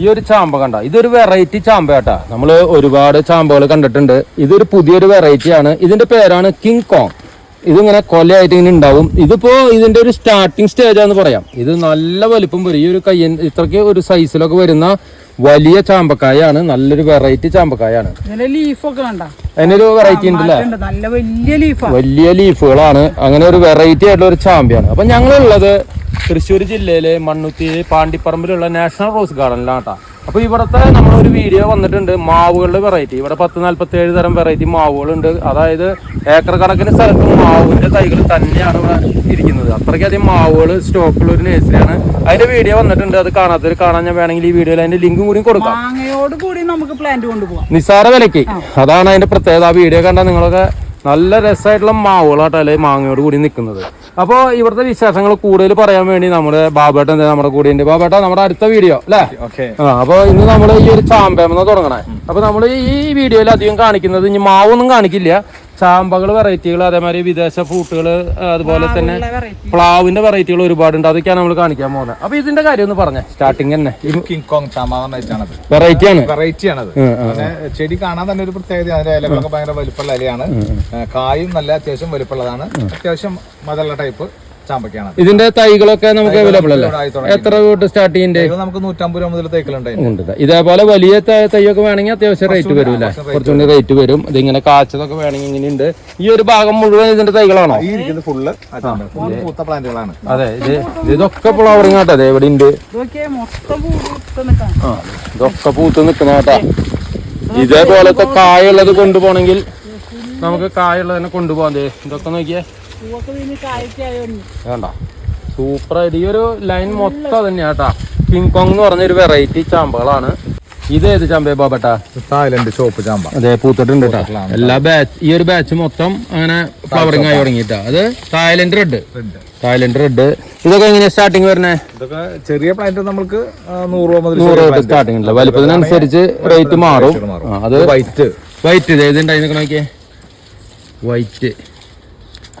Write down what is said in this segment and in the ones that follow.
ഈ ഒരു ചാമ്പ കണ്ട ഇതൊരു വെറൈറ്റി ചാമ്പ കേട്ടാ. നമ്മൾ ഒരുപാട് ചാമ്പകൾ കണ്ടിട്ടുണ്ട്. ഇതൊരു പുതിയൊരു വെറൈറ്റി ആണ്. ഇതിന്റെ പേരാണ് കിങ് കോങ് ഇതിങ്ങനെ കൊലയായിട്ട് ഇങ്ങനെ ഉണ്ടാവും. ഇതിപ്പോ ഇതിന്റെ ഒരു സ്റ്റാർട്ടിങ് സ്റ്റേജ് ആണെന്ന് പറയാം. ഇത് നല്ല വലിപ്പം വരും. ഈ ഒരു കയ്യൻ ഇത്രയ്ക്ക് ഒരു സൈസിലൊക്കെ വരുന്ന വലിയ ചാമ്പക്കായാണ്. നല്ലൊരു വെറൈറ്റി ചാമ്പക്കായാണ്. അതിനൊരു വെറൈറ്റി ഉണ്ടല്ലേ? വലിയ ലീഫുകളാണ് അങ്ങനെ ഒരു വെറൈറ്റി ആയിട്ടുള്ള ഒരു ചാമ്പ്യാണ്. അപ്പൊ ഞങ്ങളുള്ളത് തൃശ്ശൂർ ജില്ലയിലെ മണ്ണുത്തിയിലെ പാണ്ടിപ്പറമ്പിലുള്ള നാഷണൽ റോസ് ഗാർഡനിലാണ് കേട്ടോ അപ്പൊ ഇവിടുത്തെ നമ്മളൊരു വീഡിയോ വന്നിട്ടുണ്ട് മാവുകളുടെ വെറൈറ്റി ഇവിടെ പത്ത് നാൽപ്പത്തി ഏഴ് തരം വെറൈറ്റി മാവുകളുണ്ട്. അതായത് ഏക്കർ കണക്കിന് സ്ഥലത്ത് മാവിന്റെ തൈകൾ തന്നെയാണ് ഇരിക്കുന്നത്. അത്രയ്ക്കധികം മാവുകൾ സ്റ്റോക്കുള്ള ഒരു നേഴ്സറിയാണ് അതിന്റെ വീഡിയോ വന്നിട്ടുണ്ട്. അത് കാണാത്തവർ കാണാൻ ഞാൻ വേണമെങ്കിൽ ഈ വീഡിയോയിൽ അതിന്റെ ലിങ്കും കൂടി കൊടുക്കാം. മാങ്ങയോട് കൂടി നമുക്ക് പ്ലാന്റ് കൊണ്ടുപോകാം നിസ്സാര വിലയ്ക്ക്. അതാണ് അതിന്റെ പ്രത്യേകത. ആ വീഡിയോ കണ്ടാൽ നിങ്ങളൊക്കെ നല്ല രസമായിട്ടുള്ള മാവുകളാട്ടോ അല്ലെ മാങ്ങയോട് കൂടി നിൽക്കുന്നത്. അപ്പോൾ ഇവിടുത്തെ വിശേഷങ്ങൾ കൂടുതൽ പറയാൻ വേണ്ടി നമ്മുടെ ബാബേട്ടൻ എന്താ നമ്മുടെ കൂടെ ഉണ്ട്. ബാബേട്ട നമ്മുടെ അടുത്ത വീഡിയോ അല്ലേ? ആ അപ്പോൾ ഇന്ന് നമ്മൾ ഈ ഒരു ചാമ്പേമെന്ന് തുടങ്ങണേ. അപ്പോൾ നമ്മൾ ഈ വീഡിയോയിൽ അധികം കാണിക്കുന്നത് ഇനി മാവൊന്നും കാണിക്കില്ല. ചാമ്പകൾ വെറൈറ്റികൾ അതേമാതിരി വിദേശ ഫ്രൂട്ടുകൾ അതുപോലെ തന്നെ പ്ലാവിന്റെ വെറൈറ്റികൾ ഒരുപാടുണ്ട്. അതൊക്കെയാണ് നമ്മൾ കാണിക്കാൻ പോകുന്നത്. അപ്പൊ ഇതിന്റെ കാര്യം ഒന്ന് പറഞ്ഞേ. സ്റ്റാർട്ടിങ് തന്നെ. കിങ് വെറൈറ്റി ആണ്. വെറൈറ്റി ആണത്. ചെടി കാണാൻ തന്നെ ഒരു പ്രത്യേകത അതിന്റെ ഇലകളൊക്കെ ഭയങ്കര വലുപ്പമുള്ള ഇലയാണ്. കായും നല്ല അത്യാവശ്യം വലുപ്പമുള്ളതാണ്. അത്യാവശ്യം മതല ടൈപ്പ് ചാമ്പയ്ക്കാണ് ഇതിന്റെ തൈകളൊക്കെ നമുക്ക് അവൈലബിൾ അല്ലേ. എത്ര തൊട്ട് സ്റ്റാർട്ട് ചെയ്യുന്നുണ്ട് ഇത് നമുക്ക് നൂറ്റമ്പത് രൂപ മുതൽ തൈകളുണ്ട് ഉണ്ട് ഇതേപോലെ വലിയ ത- തൈയൊക്കെ വേണമെങ്കിൽ അത്യാവശ്യം റേറ്റ് വരും അല്ലേ? കുറച്ചുകൂടി റേറ്റ് വരും. ഇതിങ്ങനെ കാച്ചതൊക്കെ വേണമെങ്കിൽ ഇങ്ങനെ ഉണ്ട് ഈ ഒരു ഭാഗം മുഴുവൻ ഇതിന്റെ തൈകളാണോ? ഫുള്ള് പ്ലാന്റുകളാണ്. അതെ ഇത് ഇതൊക്കെ ഫ്ലവറിങ് ആട്ടെ. അതെ ഇവിടെ ഉണ്ട് ഇതൊക്കെ മൊത്തം പൂത്ത് നിക്കുന്ന ആ ഇതൊക്കെ പൂത്ത് നിൽക്കുന്ന കേട്ടാ. ഇതേപോലത്തെ കായുള്ളത് കൊണ്ടുപോകണമെങ്കിൽ നമുക്ക് കായുള്ളതിനെ കൊണ്ടുപോകാം. ദേ ഇതൊക്കെ നോക്കിയേ. വേണ്ട. സൂപ്പർ ആയിട്ട് ഈ ഒരു ലൈൻ മൊത്തം തന്നെയാ കേട്ടാ. കിങ് കോങ് എന്ന് പറഞ്ഞൊരു വെറൈറ്റി ചാമ്പകളാണ്. ഇത് ഏത് ചാമ്പേ ബാബട്ടാ? തായ്ലൻഡ് ചോപ്പ് ചാമ്പ. അതെ പൂത്തിട്ടുണ്ട് കേട്ടോ. എല്ലാ ബാച്ച് ഈ ഒരു ബാച്ച് മൊത്തം അങ്ങനെ ഫ്ലവറിങ് ആയി തുടങ്ങിട്ടാ അത് തായ്ലൻഡ് റെഡ് തായ്ലൻഡ് റെഡ് ഇതൊക്കെ എങ്ങനെയാ സ്റ്റാർട്ടിങ് വരണേ ഇതൊക്കെ ചെറിയ പ്ലാന്റ് നമുക്ക് നൂറ് രൂപ സ്റ്റാർട്ടിങ് ഉണ്ട്. വലിപ്പത്തിനനുസരിച്ച് റേറ്റ് മാറും. അത് വൈറ്റ് വൈറ്റ് ഇത് ഏതുണ്ടായി നോക്കിയേ? വൈറ്റ്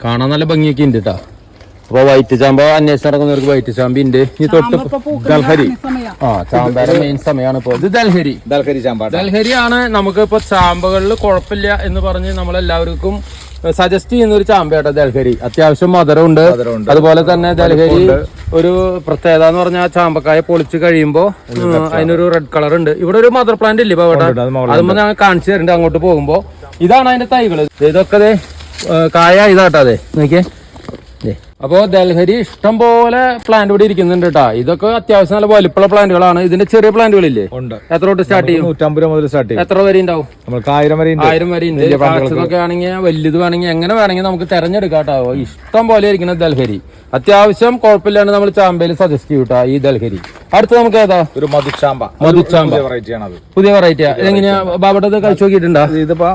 കാണാൻ നല്ല ഭംഗിയൊക്കെ ഉണ്ട് കേട്ടോ അപ്പൊ വൈറ്റ് ചാമ്പ അന്വേഷിച്ച് നടക്കുന്നവർക്ക് വൈറ്റ് ചാമ്പി ഉണ്ട്. ഈ തൊട്ട് ദൽഹരി. ആ ചാമ്പയുടെ മെയിൻ സമയമാണ് ഇപ്പോൾ ഇത് ദൽഹരി. ദൽഹരി ചാമ്പ ദൽഹരി ആണ് നമുക്ക് ഇപ്പൊ ചാമ്പകളിൽ കുഴപ്പമില്ല എന്ന് പറഞ്ഞ് നമ്മളെല്ലാവർക്കും സജസ്റ്റ് ചെയ്യുന്ന ഒരു ചാമ്പയാട്ടോ ദൽഹരി. അത്യാവശ്യം മധുരമുണ്ട്. അതുപോലെ തന്നെ ദൽഹരി ഒരു പ്രത്യേകത എന്ന് പറഞ്ഞാൽ ചാമ്പക്കായ പൊളിച്ച് കഴിയുമ്പോൾ അതിനൊരു റെഡ് കളർ ഉണ്ട്. ഇവിടെ ഒരു മദർ പ്ലാന്റ് ഇല്ലേ അത് അതുമ്പോൾ ഞാൻ കാണിച്ചു തരുന്നുണ്ട് അങ്ങോട്ട് പോകുമ്പോ. ഇതാണ് അതിന്റെ തൈകൾ ഇതൊക്കെ കായ ഇതാട്ടോ അതെ. നോക്കിയേ. ദേ. അപ്പോ ദൽഹരി ഇഷ്ടം പോലെ പ്ലാന്റ് ഇവിടെ ഇരിക്കുന്നുണ്ട് കേട്ടാ. ഇതൊക്കെ അത്യാവശ്യം നല്ല വലുപ്പുള്ള പ്ലാന്റുകളാണ് ഇതിന്റെ ചെറിയ പ്ലാന്റുകളില്ലേ ഉണ്ട്. എത്ര തൊട്ട് സ്റ്റാർട്ട് ചെയ്യും? നൂറ്റമ്പത് മുതൽ സ്റ്റാർട്ട് ചെയ്യും. എത്ര വരെ ഉണ്ടാവും? ആയിരം വരെ ആയിരം വരെ ഉണ്ട്. കാഴ്ചതൊക്കെ ആണെങ്കിൽ വലുത് വേണമെങ്കിൽ എങ്ങനെ വേണമെങ്കിൽ നമുക്ക് തെരഞ്ഞെടുക്കാം കേട്ടോ. ഇഷ്ടം പോലെ ഇരിക്കുന്ന ദൽഹരി അത്യാവശ്യം കുഴപ്പമില്ലാണ്ട് നമ്മൾ ചാമ്പയിൽ സജസ്റ്റ് ചെയ്യും കേട്ടോ ഈ ദൽഹരി അടുത്ത് നമുക്ക് ഏതാ? ഒരു മധുച്ചാമ്പ മധുച്ചാമ്പ വെറൈറ്റി ആണ് അത് പുതിയ വെറൈറ്റി ഇതെങ്ങനെയാ? ബാബട്ടത് കഴിച്ചു നോക്കിയിട്ടുണ്ടോ? ഇതിപ്പോ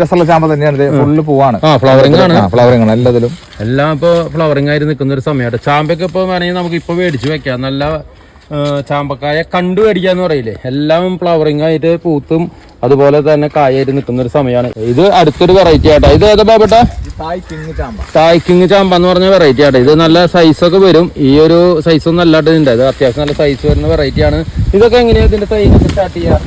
രസമുള്ള ചാമ്പ തന്നെയാണ്. ഫുള്ള് പൂവാണ്. ഫ്ലവറിംഗ് ആണ്. ഫ്ലവറിംഗ് ആണ് എല്ലാത്തിലും. എല്ലാം ഇപ്പൊ ഫ്ലവറിംഗ് ആയി നിൽക്കുന്ന ഒരു സമയമാണ് ചാമ്പയൊക്കെ ഇപ്പൊ വേണമെങ്കിൽ നമുക്ക് ഇപ്പൊ മേടിച്ചു വെക്കാം. നല്ല ചാമ്പക്കായ കണ്ടു മേടിക്കാന്ന് പറയില്ലേ? എല്ലാം ഫ്ലവറിംഗ് ആയിട്ട് പൂത്തും അതുപോലെ തന്നെ കായായിട്ട് നിൽക്കുന്ന ഒരു സമയമാണ് ഇത് അടുത്തൊരു വെറൈറ്റി ആട്ടോ. ഇത് ഏതാ ചാമ്പ. തായ്ക്കിങ് ചാമ്പ എന്ന് പറഞ്ഞ വെറൈറ്റി ആട്ടോ. ഇത് നല്ല സൈസ് ഒക്കെ വരും. ഈ ഒരു സൈസ് ഒന്നും അല്ലാണ്ട് ഇതിന്റെ ഇത് അത്യാവശ്യം നല്ല സൈസ് വരുന്ന വെറൈറ്റി ആണ്. ഇതൊക്കെ എങ്ങനെയാ ഇതിന്റെ തൈ സ്റ്റാർട്ട് ചെയ്യാ?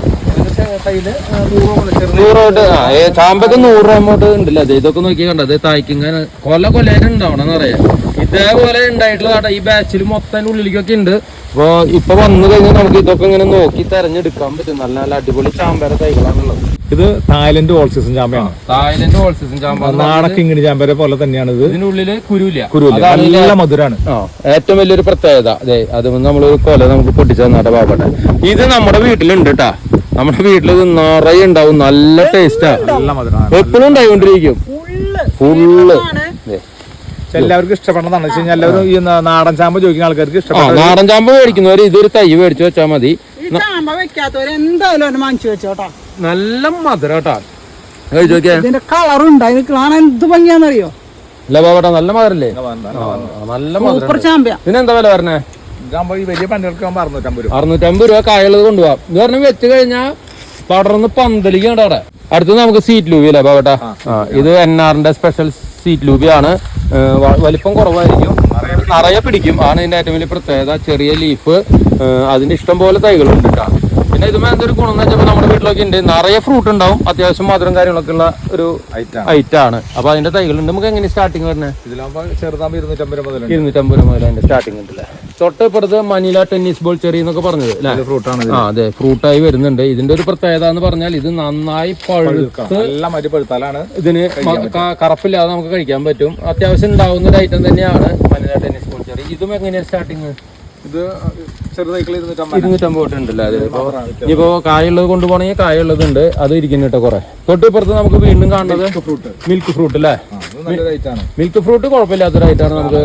നൂറ് തൊട്ട് ആ ചാമ്പൊക്കെ നൂറ് രൂപ അങ്ങോട്ട് ഉണ്ടല്ലോ. അത് ഇതൊക്കെ നോക്കി കണ്ടത് തായ്ക്കിങ് കൊല കൊല്ലേനെ ഉണ്ടാവണം എന്നറിയാം ഇതേപോലെ ഉണ്ടായിട്ടുള്ള ഈ ബാച്ചിൽ മൊത്തം ഉള്ളിലേക്കൊക്കെ ഉണ്ട്. അപ്പൊ ഇപ്പൊ വന്നു കഴിഞ്ഞാൽ നമുക്ക് ഇതൊക്കെ ഇങ്ങനെ നോക്കി തെരഞ്ഞെടുക്കാൻ പറ്റും. നല്ല നല്ല അടിപൊളി ചാമ്പര തൈകളാണുള്ളത്. ഇത് തായ്ലൻഡ് ഓൾ സീസൺ ചാമ്പയാണ് തായ്ലൻഡ് ഹോൾസീസൺ ചാമ്പ നാടൻ കിങ്ങിണി ചാമ്പര പോലെ തന്നെയാണ് ഇത്. ഇതിനുള്ളിൽ കുരുല്ല കുരുല്ല നല്ല മധുരാണ്. ഏറ്റവും വലിയൊരു പ്രത്യേകത. അതെ അത് നമ്മളൊരു കൊല നമുക്ക് പൊട്ടിച്ചു തന്നാട്ടെ പാവട്ടെ ഇത് നമ്മുടെ വീട്ടിലുണ്ട് കേട്ടാ നമ്മുടെ വീട്ടിൽ ഇത് നിറയെ ഉണ്ടാവും. നല്ല ടേസ്റ്റാ എപ്പോഴും ഉണ്ടായിക്കൊണ്ടിരിക്കും. ഫുള്ള്. എല്ലാവർക്കും ഇഷ്ടപ്പെടുന്നതാണ് വെച്ച് കഴിഞ്ഞാൽ എല്ലാവരും ഈ നാടൻ ചാമ്പ ചോദിക്കുന്ന ആൾക്കാർക്ക് ആ ഇഷ്ടപ്പെട്ട നാടൻ ചാമ്പ മേടിക്കുന്നവര് ഇതൊരു തൈ മേടിച്ചു വെച്ചാൽ മതി. ഈ ചാമ്പ വെക്കാത്തവര് എന്തായാലും അവനെ വാങ്ങിച്ചു വെച്ചോട്ടാ നല്ല മധുരം കേട്ടാ കഴിച്ചു നോക്കിയാ. ഇതിന്റെ കളറുണ്ട് അതിന് കാണാൻ എന്ത് ഭംഗിയാന്നറിയോ? അല്ല നല്ല മധുരല്ലേ? ആ, നല്ല മധുരം സൂപ്പർ ചാമ്പയാ. ഇതിനെന്താ വില പറഞ്ഞേ ഇതാകുമ്പോ ഈ വലിയ പണ്ടുകൾക്ക് ആകുമ്പോൾ അറുന്നൂറ്റമ്പത് രൂപ. അറുന്നൂറ്റമ്പത് രൂപ കായുള്ളത് കൊണ്ടുപോവാം. ഇത് പറഞ്ഞ് വെച്ച് കഴിഞ്ഞാൽ പടർന്ന് പന്തലിക്കണ്ട അവിടെ. അടുത്ത് നമുക്ക് സീറ്റ് ലൂബി അല്ലേ പാവട്ടാ? ഇത് എൻ ആറിന്റെ സ്പെഷ്യൽ സീറ്റ് ലൂബി ആണ്. വലിപ്പം കുറവായിരിക്കും. നിറയെ പിടിക്കും. ആണ് ഇതിന്റെ ഏറ്റവും വലിയ പ്രത്യേകത. ചെറിയ ലീഫ് അതിന്റെ ഇഷ്ടം പോലെ തൈകളുണ്ട് കേട്ടോ പിന്നെ ഇതുമേ എന്തൊരു ഗുണം എന്ന് വെച്ചപ്പോൾ നമ്മുടെ വീട്ടിലൊക്കെ ഉണ്ട്. നിറയെ ഫ്രൂട്ട് ഉണ്ടാവും. അത്യാവശ്യം മധുരം കാര്യങ്ങളൊക്കെ ഉള്ള ഒരു ഐറ്റാണ് ഐറ്റം ആണ്. അപ്പൊ അതിന്റെ തൈകളുണ്ട്. നമുക്ക് എങ്ങനെ സ്റ്റാർട്ടിങ് വരുന്നത് ഇതിലാകുമ്പോൾ ചെറുതാകുമ്പോൾ ഇരുന്നൂറ്റമ്പത് രൂപ മുതൽ ഇരുന്നൂറ്റമ്പത് രൂപ മുതൽ അതിന്റെ സ്റ്റാർട്ടിങ് ഉണ്ടല്ലേ തൊട്ട് ഇപ്പുറത്ത് മനില ടെന്നീസ് ബോൾ ചെറി എന്നൊക്കെ പറഞ്ഞത് ആ അതെ. ഫ്രൂട്ടായി വരുന്നുണ്ട്. ഇതിന്റെ ഒരു പ്രത്യേകത എന്ന് പറഞ്ഞാൽ ഇത് നന്നായി പഴുത്ത് ഇതിന് കറപ്പില്ലാതെ നമുക്ക് കഴിക്കാൻ പറ്റും. അത്യാവശ്യം ഉണ്ടാവുന്ന ഒരു ഐറ്റം തന്നെയാണ് മനില ടെന്നീസ് ബോൾ ചെറി. ഇതും എങ്ങനെയാണ് സ്റ്റാർട്ടിങ് ഇത് ഇരുന്നൂറ്റമ്പത് ഉണ്ടല്ലോ അത്? കായുള്ളത് കൊണ്ടുപോകണമെങ്കിൽ കായുള്ളത് ഉണ്ട് അത് ഇരിക്കുന്നു കേട്ടോ കുറേ. തൊട്ടിപ്പുറത്ത് നമുക്ക് വീണ്ടും കാണുന്നത് ഫ്രൂട്ട് മിൽക്ക് ഫ്രൂട്ട് അല്ലേ? മിൽക്ക് ഫ്രൂട്ട് കുഴപ്പമില്ലാത്തൊരു ഐറ്റാണ് നമുക്ക്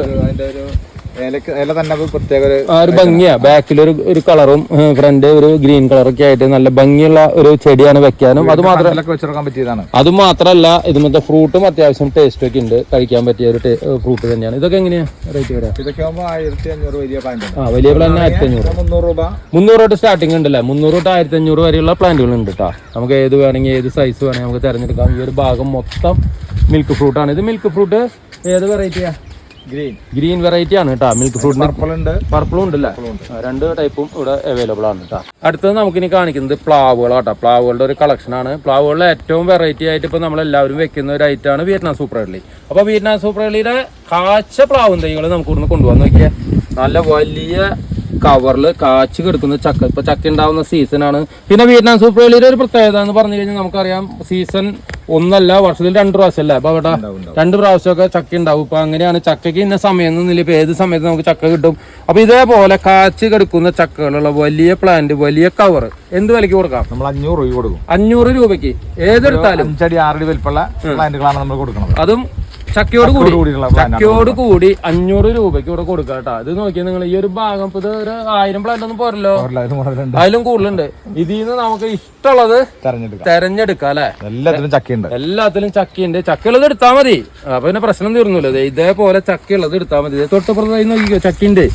ഒരു ഭംഗിയാ. ബാക്കിൽ ഒരു ഒരു കളറും ഫ്രണ്ട് ഒരു ഗ്രീൻ കളറൊക്കെ ആയിട്ട് നല്ല ഭംഗിയുള്ള ഒരു ചെടിയാണ് വെക്കാനും. അത് മാത്രം അത് മാത്രല്ല ഇതുമത്തെ ഫ്രൂട്ടും അത്യാവശ്യം ടേസ്റ്റ് ഒക്കെ ഉണ്ട്. കഴിക്കാൻ പറ്റിയ ഒരു ഫ്രൂട്ട് തന്നെയാണ്. ഇതൊക്കെ എങ്ങനെയാ റേറ്റ് വരാം ഇതൊക്കെ വലിയ പ്ലാന്റ് ആ വലിയ പ്ലാന്റ് ആയിരത്തി അഞ്ഞൂറ് മുന്നൂറ് തൊട്ട് സ്റ്റാർട്ടിംഗ് ഉണ്ടല്ലേ? മുന്നൂറ് തൊട്ട് ആയിരത്തി അഞ്ഞൂറ് വരെയുള്ള പ്ലാന്റുകൾ ഉണ്ട് കേട്ടോ നമുക്ക് ഏത് വേണമെങ്കിൽ ഏത് സൈസ് വേണമെങ്കിൽ നമുക്ക് തിരഞ്ഞെടുക്കാം. ഈ ഒരു ഭാഗം മൊത്തം മിൽക്ക് ഫ്രൂട്ടാണ് ഇത് മിൽക്ക് ഫ്രൂട്ട് ഏത് വെറൈറ്റിയാ ഗ്രീൻ വെറൈറ്റി ആണ് കേട്ടോ മിൽക്ക് ഫ്രൂട്ട് പർപ്പിൾ ഉണ്ട്. പർപ്പിളും ഉണ്ടല്ലേ രണ്ട് ടൈപ്പും ഇവിടെ അവൈലബിൾ ആണ് കേട്ടോ അടുത്തത് നമുക്കിനി കാണിക്കുന്നത് പ്ലാവുകളാട്ടോ പ്ലാവുകളുടെ ഒരു കളക്ഷൻ ആണ്. പ്ലാവുകളുടെ ഏറ്റവും വെറൈറ്റി ആയിട്ട് ഇപ്പൊ നമ്മൾ എല്ലാവരും വെക്കുന്ന ഒരു ഐറ്റം ആണ് വിയറ്റ്നാം സൂപ്പർ ഇഡ്ലി അപ്പൊ വിയറ്റ്നാം സൂപ്പർ ഇഡ്ലിയുടെ കാച്ച പ്ലാവും തൈകൾ നമുക്ക് ഇവിടുന്ന് കൊണ്ടുപോകാൻ നോക്കിയാൽ നല്ല വലിയ കവറിൽ കാച്ച് കിടക്കുന്ന ചക്ക. ഇപ്പൊ ചക്ക ഉണ്ടാവുന്ന സീസണാണ് പിന്നെ വിയറ്റ്നാം സൂപ്പർ ഇഡ്ലിയുടെ ഒരു പ്രത്യേകത എന്ന് പറഞ്ഞു കഴിഞ്ഞാൽ നമുക്കറിയാം സീസൺ ഒന്നല്ല വർഷത്തിൽ രണ്ട് പ്രാവശ്യം അല്ലേ അപ്പൊ അവിടെ. രണ്ട് പ്രാവശ്യമൊക്കെ ചക്ക ഉണ്ടാവും. ഇപ്പൊ അങ്ങനെയാണ് ചക്കയ്ക്ക് ഇന്ന സമയം ഒന്നുമില്ല ഇപ്പൊ ഏത് സമയത്ത് നമുക്ക് ചക്ക കിട്ടും? അപ്പൊ ഇതേപോലെ കാച്ച് കിടക്കുന്ന ചക്കകളുള്ള വലിയ പ്ലാന്റ് വലിയ കവർ എന്ത് വിലക്ക് കൊടുക്കാം? നമ്മൾ അഞ്ഞൂറ് രൂപ കൊടുക്കും. അഞ്ഞൂറ് രൂപയ്ക്ക്. ഏതെടുത്താലും. അഞ്ചടി ആറടി വലിപ്പുള്ള പ്ലാന്റുകളാണ് നമ്മൾ കൊടുക്കുന്നത്. അതും ചക്കയോട് കൂടി. ചക്കയോട് കൂടി അഞ്ഞൂറ് രൂപയ്ക്ക് ഇവിടെ കൊടുക്കുക കേട്ടോ. ഇത് നോക്കിയാൽ നിങ്ങൾ ഈ ഒരു ഭാഗം ഇപ്പൊ ഇത് ഒരു ആയിരം പ്ലാന്റ് ഒന്നും പോരല്ലോ? അതിലും കൂടുതലുണ്ട്. ഇതിൽ നിന്ന് നമുക്ക് ഇഷ്ടമുള്ളത് തെരഞ്ഞെടുക്കാം. അല്ലെ? എല്ലാത്തിലും ചക്കയുണ്ട്. എല്ലാത്തിലും ചക്കയുണ്ട്. ചക്കയുള്ളത് എടുത്താൽ മതി. അപ്പൊ പിന്നെ പ്രശ്നം തീർന്നില്ല. ഇതേപോലെ ചക്കയുള്ളത് എടുത്താൽ മതി. തൊട്ടപ്പുറത്തായി നോക്കിക്കോ ചക്കിന്റെ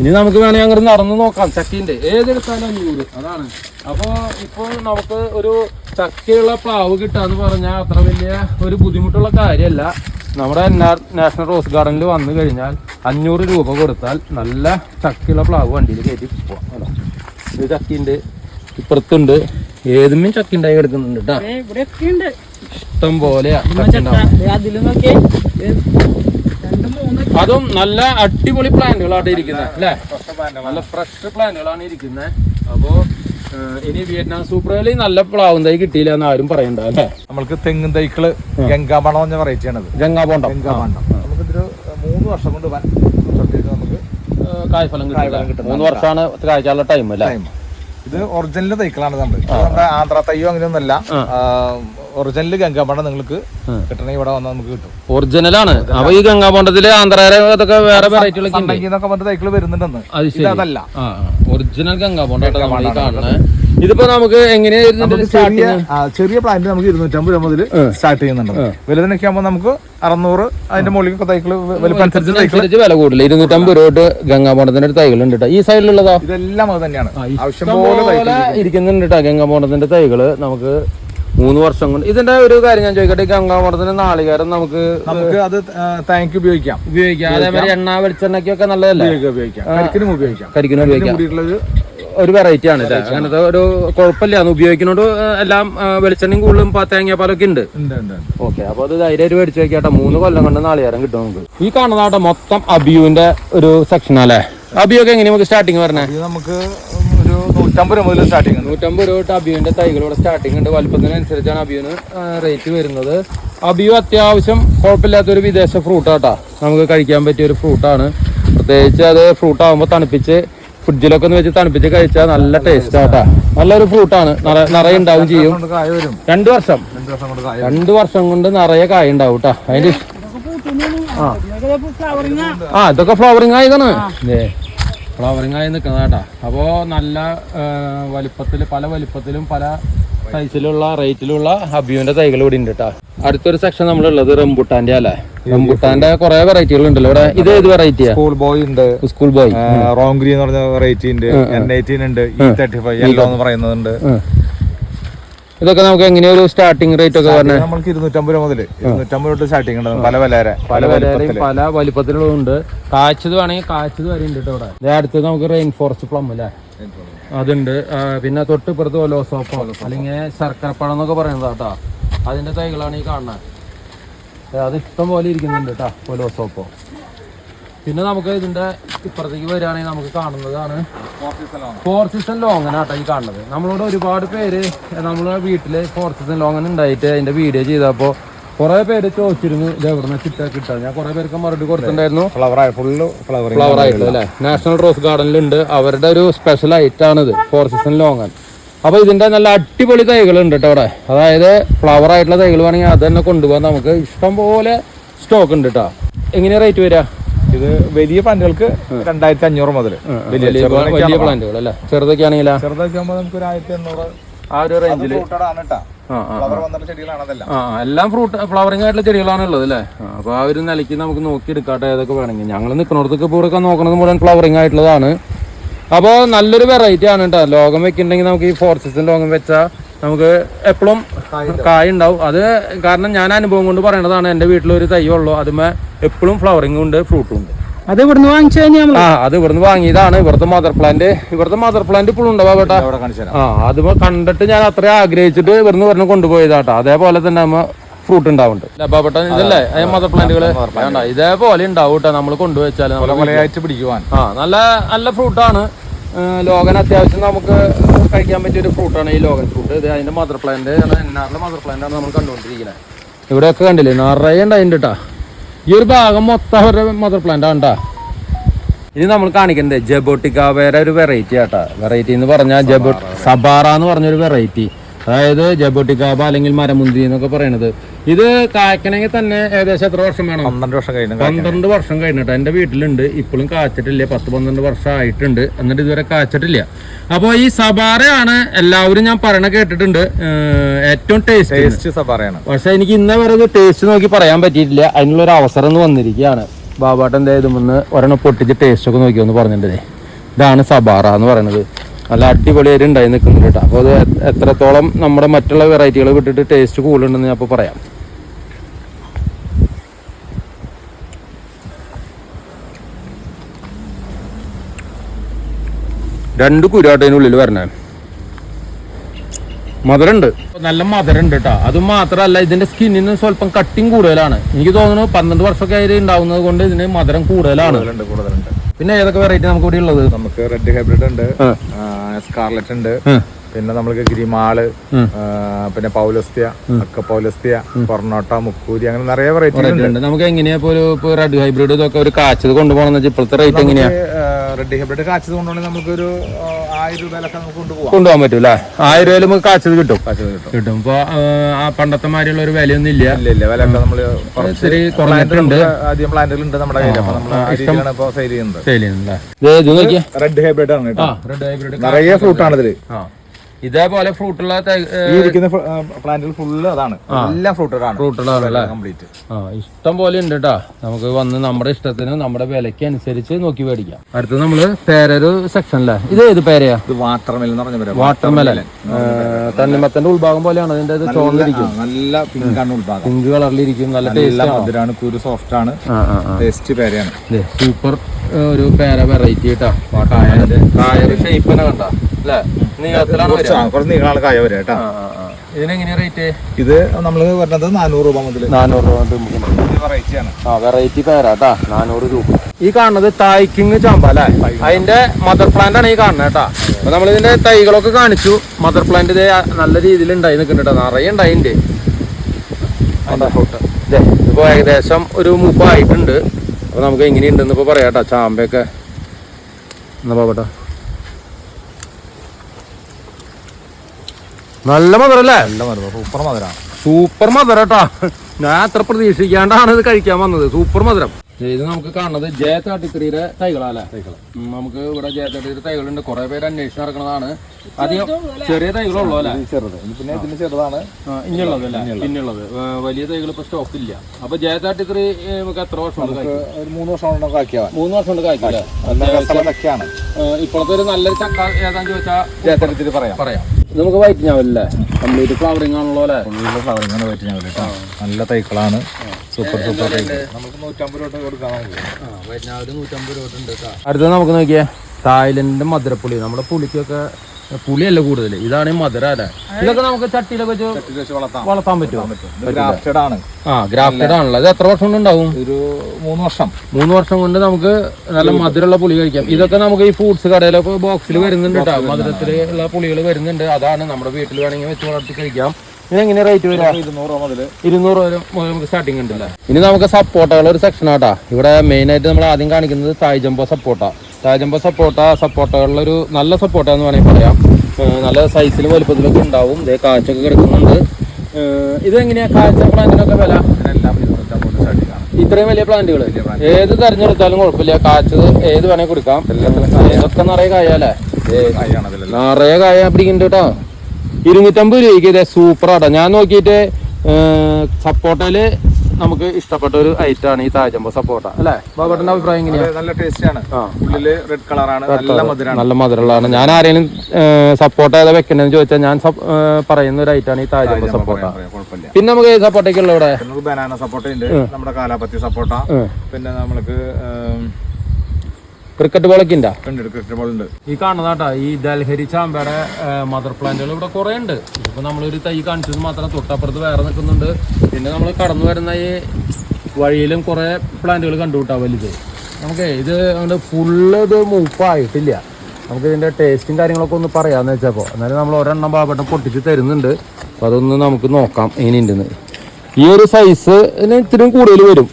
ഇനി നമുക്ക് വേണമെങ്കിൽ അങ്ങനെ നടന്ന് നോക്കാം. ചക്കിന്റെ ഏതെടുത്താലും അഞ്ഞൂറ് അതാണ്. അപ്പൊ ഇപ്പോൾ നമുക്ക് ഒരു ചക്കയുള്ള പ്ലാവ് കിട്ടാന്ന് പറഞ്ഞാൽ അത്ര വലിയ ഒരു ബുദ്ധിമുട്ടുള്ള കാര്യമല്ല നമ്മുടെ നാഷണൽ റോസ് ഗാർഡനിൽ വന്നു കഴിഞ്ഞാൽ അഞ്ഞൂറ് രൂപ കൊടുത്താൽ നല്ല ചക്കയുള്ള പ്ലാവ് വണ്ടിയിൽ കയറ്റി പോവാം. ഇത് ചക്കിന്റെ ഇപ്പുറത്തുണ്ട്. ഏതുമേ ചക്ക എടുക്കുന്നുണ്ട് കിടക്കുന്നുണ്ട് കേട്ടോ ഇഷ്ടം പോലെയാ. അതിലും നോക്കിയേ ദേ രണ്ട് മൂന്ന് അതും നല്ല അടിപൊളി പ്ലാന്റുകളാണ് ഇരിക്കുന്നത് അല്ലേ? നല്ല ഫ്രഷ് പ്ലാന്റുകളാണ് ഇരിക്കുന്നത് അപ്പോ ഇനി വിയറ്റ്നാം സൂപ്പറുകളിൽ നല്ല പ്ലാവും തൈ കിട്ടിയില്ല എന്ന് ആരും പറയണ്ട അല്ലേ? നമ്മൾക്ക് തെങ്ങും തൈക്കൾ ഗംഗാപണം എന്ന വെറൈറ്റി ആണത്. ഗംഗാബോണ്ടം നമുക്ക് നമുക്കിതൊരു മൂന്ന് വർഷം കൊണ്ട് നമുക്ക് കായ്ഫലം കിട്ടും. മൂന്ന് വർഷമാണ് കായ്ക്കാനുള്ള ടൈം അല്ലേ? ഇത് ഒറിജിനൽ തൈക്കളാണ് നമ്മൾ നമ്മുടെ ആന്ധ്ര തയ്യോ അങ്ങനെയൊന്നുമല്ല. ഒറിജിനൽ ഗംഗാപാണ്ഡം നിങ്ങൾക്ക് കിട്ടണമെങ്കിൽ ഇവിടെ വന്നാൽ നമുക്ക് കിട്ടും. ഒറിജിനലാണ് അപ്പൊ ഈ ഗംഗാബോണ്ടത്തിൽ ആന്ധ്രാര അതൊക്കെ വേറെ വെറൈറ്റികളൊക്കെ ഉണ്ട് തൈക്കൾ വരുന്നുണ്ടെന്ന്. അത് അതല്ല ഒറിജിനൽ ഗംഗാപാണ്ഡം ഇതിപ്പോ നമുക്ക് എങ്ങനെയായിരുന്നു ചെറിയ ചെറിയ പ്ലാന്റ് നമുക്ക് ഇരുന്നൂറ്റമ്പത് രൂപ മുതൽ സ്റ്റാർട്ട് ചെയ്യുന്നുണ്ട്. വലുതിനൊക്കെ ആകുമ്പോൾ നമുക്ക് അറുന്നൂറ് അതിന്റെ മുകളിൽ തൈക്കൾ വലുപ്പനുസരിച്ച് വില കൂടില്ല ഇരുന്നൂറ്റമ്പത് രൂപ തൊട്ട് ഗംഗാബോണ്ടത്തിന്റെ ഒരു തൈകൾ കേട്ടോ ഈ സൈഡിലുള്ളതാ ഇതെല്ലാം അത് തന്നെയാണ്. ഇരിക്കുന്നുണ്ട് കേട്ടോ ഗംഗാബോണ്ടത്തിന്റെ തൈകൾ. നമുക്ക് മൂന്ന് വർഷം കൊണ്ട്. ഇതിന്റെ ഒരു കാര്യം ഞാൻ ചോദിക്കട്ടെ ഈ ഗംഗാബോണ്ടത്തിന്റെ നാളികേരം നമുക്ക് നമുക്ക് അത് താങ്ക് ഉപയോഗിക്കാം. ഉപയോഗിക്കാം. അതേമാതിരി എണ്ണ വെളിച്ചെണ്ണയ്ക്കൊക്കെ നല്ലതല്ലേ? ഉപയോഗിക്കാം, ഉപയോഗിക്കാം. കരിക്കിനും ഉപയോഗിക്കാം. കരിക്കിന് ഉപയോഗിക്കാം. കൂടിയിട്ടുള്ളത് ഒരു വെറൈറ്റി ആണ് അങ്ങനത്തെ ഒരു കുഴപ്പമില്ല. അത് ഉപയോഗിക്കുന്നോണ്ട് എല്ലാം വെളിച്ചെണ്ണയും കൂടുതലും തേങ്ങാപ്പാലൊക്കെ ഉണ്ട്. ഓക്കെ അപ്പൊ അത് ധൈര്യമായിട്ട് മേടിച്ചു വെക്കാട്ടെ. മൂന്ന് കൊല്ലം കൊണ്ട് നാളികേരം കിട്ടും നമുക്ക്. ഈ കാണുന്നതാട്ടെ മൊത്തം അബിയുവിന്റെ ഒരു സെക്ഷൻ അല്ലേ? അബിയൊക്കെ എങ്ങനെയാ നമുക്ക് സ്റ്റാർട്ടിങ് പറഞ്ഞേ നമുക്ക് നൂറ്റമ്പത് രൂപ മുതൽ സ്റ്റാർട്ടിങ് നൂറ്റമ്പത് രൂപ തൊട്ട് അബിയുവിന്റെ തൈകൾ ഇവിടെ സ്റ്റാർട്ടിംഗ് ഉണ്ട്. വലുപ്പത്തിനനുസരിച്ചാണ് അബിയുന് റേറ്റ് വരുന്നത്. അബിയു അത്യാവശ്യം കുഴപ്പമില്ലാത്തൊരു വിദേശ ഫ്രൂട്ടാട്ടാ നമുക്ക് കഴിക്കാൻ പറ്റിയ ഒരു ഫ്രൂട്ടാണ് പ്രത്യേകിച്ച് അത് ഫ്രൂട്ട് ആകുമ്പോൾ തണുപ്പിച്ച് ഫ്രിഡ്ജിലൊക്കെ ഒന്ന് വെച്ച് തണുപ്പിച്ച് കഴിച്ചാൽ നല്ല ടേസ്റ്റ് ആട്ടാ. നല്ലൊരു ഫ്രൂട്ടാണ് നിറയെ ഉണ്ടാവും ചെയ്യും. രണ്ടു വർഷം രണ്ട് വർഷം. കൊണ്ട് കായ രണ്ട് വർഷം കൊണ്ട് നിറയെ കായ ഉണ്ടാവും കേട്ടാ അതിന്റെ ഫ്ലവറിങ് ആ ഇതൊക്കെ ഫ്ലവറിങ് ആയതാണ് ഫ്ലവറിങ് ആയി നിൽക്കുന്നതാട്ടാ അപ്പോൾ നല്ല വലിപ്പത്തിൽ പല വലിപ്പത്തിലും പല സൈസിലുള്ള റേറ്റിലുള്ള ഹബിയുവിന്റെ തൈകൾ ഇവിടെ ഉണ്ട് കേട്ടാ. അടുത്തൊരു സെക്ഷൻ നമ്മളുള്ളത് റംബുട്ടാന്റെ അല്ലേ? റംബുട്ടാന്റെ കുറെ വെറൈറ്റികൾ ഉണ്ടല്ലോ. ഇവിടെ ഇത് ഏത് വെറൈറ്റിയാ സ്കൂൾ ബോയ് ഉണ്ട്. സ്കൂൾ ബോയ് റോങ്ഗ്രി എന്ന് പറഞ്ഞ വെറൈറ്റി ഉണ്ട്. എൻ എയ്റ്റീൻ ഉണ്ട്. ഇ തേർട്ടി ഫൈവ് എല്ലോ എന്ന് പറയുന്നതുണ്ട്. ഇതൊക്കെ നമുക്ക് എങ്ങനെയൊരു സ്റ്റാർട്ടിങ് റേറ്റ് ഒക്കെ പറഞ്ഞു? നമ്മൾക്ക് ഇരുന്നൂറ്റമ്പത് മുതൽ ഇരുന്നൂറ്റമ്പത് തൊട്ട് സ്റ്റാർട്ടിംഗ് ഉണ്ട് പല വില പല വിലയും പല വലിപ്പത്തിലുള്ളതുണ്ട് കാച്ചത് വേണമെങ്കിൽ കാച്ചത് വരെ ഉണ്ട് കേട്ടോ ഇവിടെ. അടുത്ത് നമുക്ക് റെയിൻ ഫോറസ്റ്റ് പ്ലം അല്ലേ അതുണ്ട്. പിന്നെ തൊട്ട് ഇപ്പുറത്ത് ഒലോസോപ്പോ അല്ലെങ്കിൽ ശർക്കരപ്പഴം എന്നൊക്കെ പറയുന്നത് കേട്ടോ. അതിന്റെ തൈകളാണ് ഈ കാണുന്നത്. അത് ഇഷ്ടം പോലെ ഇരിക്കുന്നുണ്ട് കേട്ടോ ഒലോസോപ്പോ പിന്നെ നമുക്ക് ഇതിന്റെ ഇപ്പുറത്തേക്ക് വരികയാണെങ്കിൽ നമുക്ക് കാണുന്നതാണ് ഫോർ സീസൺ ലോങ്ങൻ ആട്ടോ ഈ കാണുന്നത്. നമ്മളോട് ഒരുപാട് പേര് നമ്മളെ വീട്ടിൽ ഫോർ സീസൺ ലോങ്ങൻ ഉണ്ടായിട്ട് അതിന്റെ വീഡിയോ ചെയ്തപ്പോ കുറെ പേര് ചോദിച്ചിരുന്നു ഇത് എവിടെ കിട്ടാ കിട്ടാ. ഞാൻ കുറെ പേർക്ക് മറുപടി കൊടുത്തിട്ടുണ്ടായിരുന്നു. ഫ്ലവർ ആയിട്ട് അല്ലേ? നാഷണൽ റോസ് ഗാർഡനിലുണ്ട് അവരുടെ ഒരു സ്പെഷ്യൽ ആയിട്ടാണിത് ഫോർ സീസൺ ലോങ്ങൻ അപ്പൊ ഇതിന്റെ നല്ല അടിപൊളി തൈകൾ ഉണ്ട് കേട്ടോ അവിടെ. അതായത് ഫ്ലവർ ആയിട്ടുള്ള തൈകൾ വേണമെങ്കിൽ അത് തന്നെ കൊണ്ടുപോകാൻ നമുക്ക് ഇഷ്ടം പോലെ സ്റ്റോക്ക് ഉണ്ട് കേട്ടോ. എങ്ങനെയാ റേറ്റ് വരിക? ഇത് വലിയ പ്ലാന്റുകൾക്ക് രണ്ടായിരത്തി അഞ്ഞൂറ് മുതൽ വലിയ പ്ലാന്റുകൾ അല്ലേ? ചെറുതൊക്കെ ആണെങ്കിൽ ചെറുതൊക്കെ ആകുമ്പോൾ നമുക്ക് ഒരു ആയിരത്തി എണ്ണൂറ് ആ ഒരു റേഞ്ചിൽ എല്ലാം ഫ്രൂട്ട് ഫ്ലവറിംഗ് ആയിട്ടുള്ള ചെടികളാണ് ഉള്ളത് അല്ലേ അപ്പൊ ആ ഒരു നിലയ്ക്ക് നമുക്ക് നോക്കി എടുക്കാട്ടെ ഏതൊക്കെ വേണമെങ്കിൽ. ഞങ്ങൾ നിൽക്കുന്നിടത്തൊക്കെ ഇവിടെ നോക്കുന്നത് മുഴുവൻ ഫ്ലവറിംഗ് ആയിട്ടുള്ളതാണ്. അപ്പോൾ നല്ലൊരു വെറൈറ്റി ആണ് കേട്ടോ ലോകം വെക്കുന്നുണ്ടെങ്കിൽ നമുക്ക് ഈ ഫോർ സീസൺ ലോകം വെച്ചാൽ നമുക്ക് എപ്പോഴും കായ ഉണ്ടാവും അത് കാരണം ഞാൻ അനുഭവം കൊണ്ട് പറയണതാണ് എന്റെ വീട്ടിലൊരു തൈ ഉള്ളൂ. അതുമേ എപ്പോഴും ഫ്ലവറിംഗും ഉണ്ട് ഫ്രൂട്ടും ഉണ്ട്. അത് ഇവിടുന്ന് വാങ്ങിച്ചു കഴിഞ്ഞാൽ ആ അത് ഇവിടുന്ന് വാങ്ങിയതാണ്. ഇവിടുത്തെ മദർ പ്ലാന്റ് ഇവിടുത്തെ മദർ പ്ലാന്റ് ഇപ്പോഴും ഉണ്ടാവാ കേട്ടോ ആ അത് കണ്ടിട്ട് ഞാൻ അത്ര ആഗ്രഹിച്ചിട്ട് ഇവിടുന്ന് പറഞ്ഞു കൊണ്ടുപോയതാട്ടോ അതേപോലെ തന്നെ നമ്മ ഫ്രൂട്ട് ഉണ്ടാവുന്നുണ്ട്. ബാബട്ട ഇതല്ലേ? മദർ പ്ലാന്റുകൾ ഇതേപോലെ ഉണ്ടാവും കേട്ടോ നമ്മൾ കൊണ്ടുവച്ചാൽ പിടിക്കുവാൻ. ആ നല്ല നല്ല ഫ്രൂട്ടാണ് ലോകൻ അത്യാവശ്യം നമുക്ക് കഴിക്കാൻ പറ്റിയ ഒരു ഫ്രൂട്ടാണ് ഈ ലോകൻ ഫ്രൂട്ട് ഇത് അതിന്റെ മദർ പ്ലാന്റ് എന്നാറിലെ മദർ പ്ലാന്റ് ആണ് നമ്മൾ കണ്ടുകൊണ്ടിരിക്കുന്നത്. ഇവിടെയൊക്കെ കണ്ടില്ലേ? നിറയെ ഉണ്ടായിട്ടുണ്ട് കേട്ടാ ഈ ഒരു ഭാഗം മൊത്തം അവരുടെ മദർ പ്ലാന്റ് ആണ് ട്ടാ. ഇനി നമ്മൾ കാണിക്കുന്നത് ജബോട്ടിക്ക വേറെ ഒരു വെറൈറ്റി ആട്ടാ. വെറൈറ്റി എന്ന് പറഞ്ഞാൽ ജബോ സബാറ. എന്ന് പറഞ്ഞൊരു വെറൈറ്റി അതായത് ജബോട്ടിക്കാബ അല്ലെങ്കിൽ മരമുന്തിരി എന്നൊക്കെ പറയണത്. ഇത് കായ്ക്കണമെങ്കിൽ തന്നെ ഏകദേശം എത്ര വർഷം വേണം? പന്ത്രണ്ട് വർഷം കഴിഞ്ഞു പന്ത്രണ്ട് വർഷം കഴിഞ്ഞിട്ട് എന്റെ വീട്ടിലുണ്ട്. ഇപ്പോഴും കാച്ചിട്ടില്ല. പത്ത് പന്ത്രണ്ട് വർഷം ആയിട്ടുണ്ട് എന്നിട്ട് ഇതുവരെ കാച്ചിട്ടില്ല. അപ്പോൾ ഈ സബാറയാണ് എല്ലാവരും ഞാൻ പറയണ കേട്ടിട്ടുണ്ട്. ഏറ്റവും ടേസ്റ്റ് ടേസ്റ്റ് സബാറയാണ് പക്ഷെ എനിക്ക് ഇന്നേ വരെ ഇത് ടേസ്റ്റ് നോക്കി പറയാൻ പറ്റിയിട്ടില്ല. അതിനുള്ള ഒരു അവസരം എന്ന് വന്നിരിക്കുകയാണ്. ബാബാട്ട് എന്താ മുന്ന് ഒരെണ്ണം പൊട്ടിച്ച് ടേസ്റ്റ് ഒക്കെ നോക്കി ഒന്ന് പറഞ്ഞിട്ടുണ്ടേ ഇതാണ് സബാറ എന്ന് പറയുന്നത് നല്ല അടിപൊളി അടിപൊളിയായിട്ട് ഉണ്ടായി നിൽക്കുന്നുണ്ട് കേട്ടോ. അപ്പോൾ അത് എത്രത്തോളം നമ്മുടെ മറ്റുള്ള വെറൈറ്റികൾ വിട്ടിട്ട് ടേസ്റ്റ് കൂടുതലുണ്ടെന്ന് ഞാൻ അപ്പോൾ പറയാം. രണ്ട് കുരുവാട്ടതിനുള്ളിൽ വരണേ. മധുരമുണ്ട് നല്ല മധുരമുണ്ട് കേട്ടോ അത് മാത്രമല്ല ഇതിന്റെ സ്കിന്നിന് സ്വല്പം കട്ടിങ് കൂടുതലാണ്. എനിക്ക് തോന്നുന്നു പന്ത്രണ്ട് വർഷമൊക്കെ ആയി ഉണ്ടാവുന്നത് കൊണ്ട് ഇതിന് മധുരം കൂടുതലാണ്. പിന്നെ ഏതൊക്കെ വെറൈറ്റി നമുക്ക് ഇവിടെ ഉള്ളത്? നമുക്ക് റെഡ് ഹൈബ്രിഡ് ഉണ്ട്. സ്കാർലറ്റ് ഉണ്ട്. പിന്നെ നമ്മൾക്ക് ഗിരിമാൾ പിന്നെ പൗലസ്ത്യ അക്ക പൗലസ്ത്യ കൊറനോട്ട മുക്കൂരി അങ്ങനെ നിറയെ വെറൈറ്റി ഉണ്ട്. നമുക്ക് എങ്ങനെയാ ഒരു റെഡ് ഹൈബ്രിഡ് ഇതൊക്കെ ഒരു കാച്ചത് കൊണ്ടുപോകണം ഇപ്പോഴത്തെ റേറ്റ് എങ്ങനെയാ? റെഡ് ഹൈബ്രിഡ് കാച്ചത് കൊണ്ടുപോകണമെങ്കിൽ നമുക്കൊരു ഒരു ആയിരം രൂപയിലൊക്കെ നമുക്ക് കൊണ്ടുപോകാം. കൊണ്ടുപോകാൻ പറ്റൂല ആയിരം രൂപയിൽ നമുക്ക് കാച്ചത് കിട്ടും. കാച്ചത് കിട്ടും. കിട്ടും. ഇപ്പൊ ആ പണ്ടത്തെ മാതിരിയുള്ള ഒരു വിലയൊന്നും ഇല്ല ഇല്ല. ഇല്ല വിലയൊക്കെ നമ്മൾ ഇത്തിരി കുറഞ്ഞിട്ടുണ്ട്. ആദ്യം പ്ലാന്റുകൾ നമ്മുടെ കയ്യിൽ അപ്പൊ രീതിയിലാണ് ഇപ്പൊ സെയിൽ ചെയ്യുന്നത്. സെയിൽ നോക്കിയേ. റെഡ് ഹൈബ്രിഡ് ആണ് കേട്ടോ. റെഡ് ഹൈബ്രിഡ് നിറയെ ഫ്രൂട്ടാണ് ഇതിൽ ആ. ഇതേപോലെ ഫ്രൂട്ടുള്ള ഇരിക്കുന്ന പ്ലാന്റിൽ ഫുള്ള് അതാണ്. എല്ലാം ഫ്രൂട്ടുകളാണ്. ആണ് ഫ്രൂട്ടുകളാണല്ലേ കംപ്ലീറ്റ് ആ ഇഷ്ടം പോലെ ഉണ്ട് കേട്ടാ നമുക്ക് വന്ന് നമ്മുടെ ഇഷ്ടത്തിന് നമ്മുടെ വിലയ്ക്ക് അനുസരിച്ച് നോക്കി മേടിക്കാം. അടുത്ത് നമ്മൾ പേരൊരു സെക്ഷൻ അല്ലേ ഇത് ഏത് പേരയാ? ഇത് വാട്ടർ മെലൻ എന്ന് പറഞ്ഞ പേരാ. വാട്ടർമെലൻ തണ്ണിമത്തന്റെ ഉൾഭാഗം പോലെയാണ് അതിന്റെ ആ, നല്ല പിങ്ക് ആണ് ഉൾഭാഗം പിങ്ക് കളറിലിരിക്കും നല്ല നല്ല ടേസ്റ്റ് മധുരാണ് കുരു സോഫ്റ്റ് ആണ്. ടേസ്റ്റ് പേരയാണ്. സൂപ്പർ ഒരു പേര വെറൈറ്റി കേട്ടാ കായന്റെ കായൊരു ഷേപ്പ് തന്നെ കണ്ട. അല്ലേ? കുറച്ച് നീളാണ് കായ വരെ കേട്ടോ. ആ ആ ആ. ഇതിനെങ്ങനെയാ റേറ്റ് ഇത് നമ്മൾ വരുന്നത് നാനൂറ് രൂപ മുതൽ നാനൂറ് രൂപ വെറൈറ്റിയാണ് ആ വെറൈറ്റി പേരാട്ടാ നാനൂറ് രൂപ. ഈ കാണുന്നത് തായ്ക്കിങ് ചാമ്പ അല്ലേ? അതിന്റെ മദർ പ്ലാന്റ് ആണ് ഈ കാണുന്നത് കേട്ടാ. അപ്പൊ നമ്മൾ ഇതിന്റെ തൈകളൊക്കെ കാണിച്ചു. മദർ പ്ലാന്റ് ഇതേ നല്ല രീതിയിൽ ഉണ്ടായി നിൽക്കുന്നുണ്ട് നിറയെ ഉണ്ടായിണ്ട് ഇപ്പൊ ഏകദേശം ഒരു മുപ്പായിട്ടുണ്ട്. അപ്പൊ നമുക്ക് എങ്ങനെയുണ്ടെന്ന് ഇപ്പൊ പറയാട്ടാ ചാമ്പയൊക്കെ. എന്നാ പോകട്ടെ നല്ല മധുരല്ലേ നല്ല മധുരം. സൂപ്പർ മധുരമാണ് സൂപ്പർ മധുരം കേട്ടോ. ഞാൻ അത്ര പ്രതീക്ഷിക്കാണ്ടാണ് ഇത് കഴിക്കാൻ വന്നത്. സൂപ്പർ മധുരം. ഇത് നമുക്ക് കാണുന്നത് ജയ തേർട്ടിത്രീയുടെ തൈകളാല്ലേ തൈകൾ നമുക്ക് ഇവിടെ ജയ താട്ടിത്രി തൈകളുണ്ട്. കുറെ പേര് അന്വേഷിച്ച് നടക്കുന്നതാണ്. അധികം ചെറിയ തൈകളുള്ളൂ അല്ലേ? ചെറുത്. പിന്നെ ഇതിന് ചെറുതാണ്. ഇനിയുള്ളത് അല്ലേ? പിന്നുള്ളത് വലിയ തൈകൾ ഇപ്പൊ സ്റ്റോക്ക് ഇല്ല. അപ്പൊ ജയ താട്ടിത്രി നമുക്ക് എത്ര വർഷം മൂന്ന് വർഷം മൂന്ന് വർഷം കൊണ്ട് കായ്ക്കില്ലേ ഇപ്പോഴത്തെ ഒരു നല്ലൊരു ചക്ക ഏതാന്ന് ചോദിച്ചാൽ പറയാം. പറയാം. നമുക്ക് വൈറ്റ് ഞാവല്ലേ കംപ്ലീറ്റ് ഫ്ലവറിങ് ആണല്ലോ അല്ലേ? ഫുള്ള് ഫ്ലവറിംഗ് ആണ് വൈറ്റ് ഞങ്ങൾ കേട്ടോ നല്ല തൈക്കളാണ്. സൂപ്പർ സൂപ്പർ നമുക്ക് നൂറ്റമ്പത് രൂപ കൊടുക്കാം നമുക്ക് അടുത്തത് നമുക്ക് നോക്കിയേ. തായ്ലൻഡിന്റെ മധുരപ്പുളി. നമ്മുടെ പുളിക്കൊക്കെ പുളിയല്ല കൂടുതൽ ഇതാണ് മധുരല്ലേ ഇതൊക്കെ നമുക്ക് ചട്ടിയിലൊക്കെ വെച്ച് വളർത്താൻ പറ്റും. ആ ഗ്രാഫ്റ്റഡ് ആണല്ലോ. ഇത് എത്ര വർഷം കൊണ്ട് ഉണ്ടാവും? ഒരു മൂന്ന് വർഷം. മൂന്ന് വർഷം കൊണ്ട് നമുക്ക് നല്ല മധുരമുള്ള പുളി കഴിക്കാം. ഇതൊക്കെ നമുക്ക് ഈ ഫ്രൂട്ട്സ് കടയിലൊക്കെ ബോക്സിൽ വരുന്നുണ്ട് കേട്ടോ. മധുരത്തിലുള്ള പുളികൾ വരുന്നുണ്ട്. അതാണ് നമ്മുടെ വീട്ടിൽ വേണമെങ്കിൽ വെച്ച് വളർത്തി കഴിക്കാം. ഇതെങ്ങനെ റേറ്റ് വരിക? ഇരുന്നൂറ് മുതൽ ഇരുന്നൂറ് വരെ മുതൽ നമുക്ക് സ്റ്റാർട്ടിംഗ് ഉണ്ടല്ലേ? ഇനി നമുക്ക് സപ്പോർട്ടകൾ ഒരു സെക്ഷൻ ആട്ടാ ഇവിടെ മെയിൻ ആയിട്ട് നമ്മൾ ആദ്യം കാണിക്കുന്നത് തായ്ജമ്പോ സപ്പോർട്ട. തായ്ജമ്പോ സപ്പോർട്ട സപ്പോർട്ടകളിലൊരു നല്ല സപ്പോർട്ട എന്ന് വേണമെങ്കിൽ പറയാം. നല്ല സൈസിലും വലുപ്പത്തിലൊക്കെ ഉണ്ടാവും. ഇതേ കാഴ്ചയൊക്കെ കിടക്കുന്നുണ്ട്. ഇതെങ്ങനെയാണ് കാഴ്ച കാച്ച പ്ലാന്റിനൊക്കെ വില? ഇത്രയും വലിയ പ്ലാന്റുകൾ ഏത് തെരഞ്ഞെടുത്താലും കുഴപ്പമില്ല. കാച്ചത് ഏത് വേണേ കൊടുക്കാം. ഇതൊക്കെ നിറയെ കായാലേ കായാണ് അതിലെല്ലാം നിറയെ കായ പിടിക്കുന്നുണ്ട് കേട്ടോ. ഇരുന്നൂറ്റമ്പത് രൂപയ്ക്ക് ഇതേ സൂപ്പർ ആട്ടോ. ഞാൻ നോക്കിയിട്ട് സപ്പോട്ടയിൽ നമുക്ക് ഇഷ്ടപ്പെട്ട ഒരു ഐറ്റം ആണ് ഈ താജമ്പോ സപ്പോർട്ട അല്ലേ? ബാബേട്ടന്റെ അഭിപ്രായം എങ്ങനെയാ? നല്ല ടേസ്റ്റ് ആണ്. ഉള്ളിൽ റെഡ് കളറാണ് നല്ല മധുരമാണ് നല്ല മധുരമുള്ളതാണ്. ഞാൻ ആരെങ്കിലും സപ്പോർട്ട് ഏതാ വെക്കണെന്ന് ചോദിച്ചാൽ ഞാൻ പറയുന്ന ഒരു ഐറ്റം ആണ് ഈ താജമ്പോ സപ്പോർട്ട പിന്നെ നമുക്ക് ഏത് സപ്പോർട്ടൊക്കെയുള്ള ഇവിടെ? പിന്നെ ബനാന സപ്പോർട്ട ഉണ്ട് നമ്മുടെ കാലാപത്തി സപ്പോർട്ട പിന്നെ നമ്മൾക്ക് ക്രിക്കറ്റ് ബോളൊക്കെ ഉണ്ടാ ഉണ്ട് ക്രിക്കറ്റ് ബോൾ ഉണ്ട്. ഈ കാണുന്നതാട്ടാ ഈ ദൽഹരി ചാമ്പയുടെ മദർ പ്ലാന്റുകൾ ഇവിടെ കുറേ ഉണ്ട്. ഇപ്പൊ നമ്മളൊരു തൈ കാണിച്ചത് മാത്രം തൊട്ടപ്പുറത്ത് വേറെ നിൽക്കുന്നുണ്ട്. പിന്നെ നമ്മൾ കടന്നു വരുന്ന ഈ വഴിയിലും കുറേ പ്ലാന്റുകൾ കണ്ടുകൂട്ടാ വലുത്. നമുക്ക് ഇത് അങ്ങോട്ട് ഫുള്ള് ഇത് മൂപ്പായിട്ടില്ല നമുക്ക് ഇതിന്റെ ടേസ്റ്റും കാര്യങ്ങളൊക്കെ ഒന്ന് പറയാന്ന് വെച്ചപ്പോ എന്നാലും നമ്മൾ ഒരെണ്ണം പാവപ്പെട്ടം പൊട്ടിച്ച് തരുന്നുണ്ട്. അപ്പോൾ അതൊന്ന് നമുക്ക് നോക്കാം എങ്ങനെയുണ്ടെന്ന്. ഈ ഒരു സൈസ് ഇത്തിരി കൂടുതൽ വരും.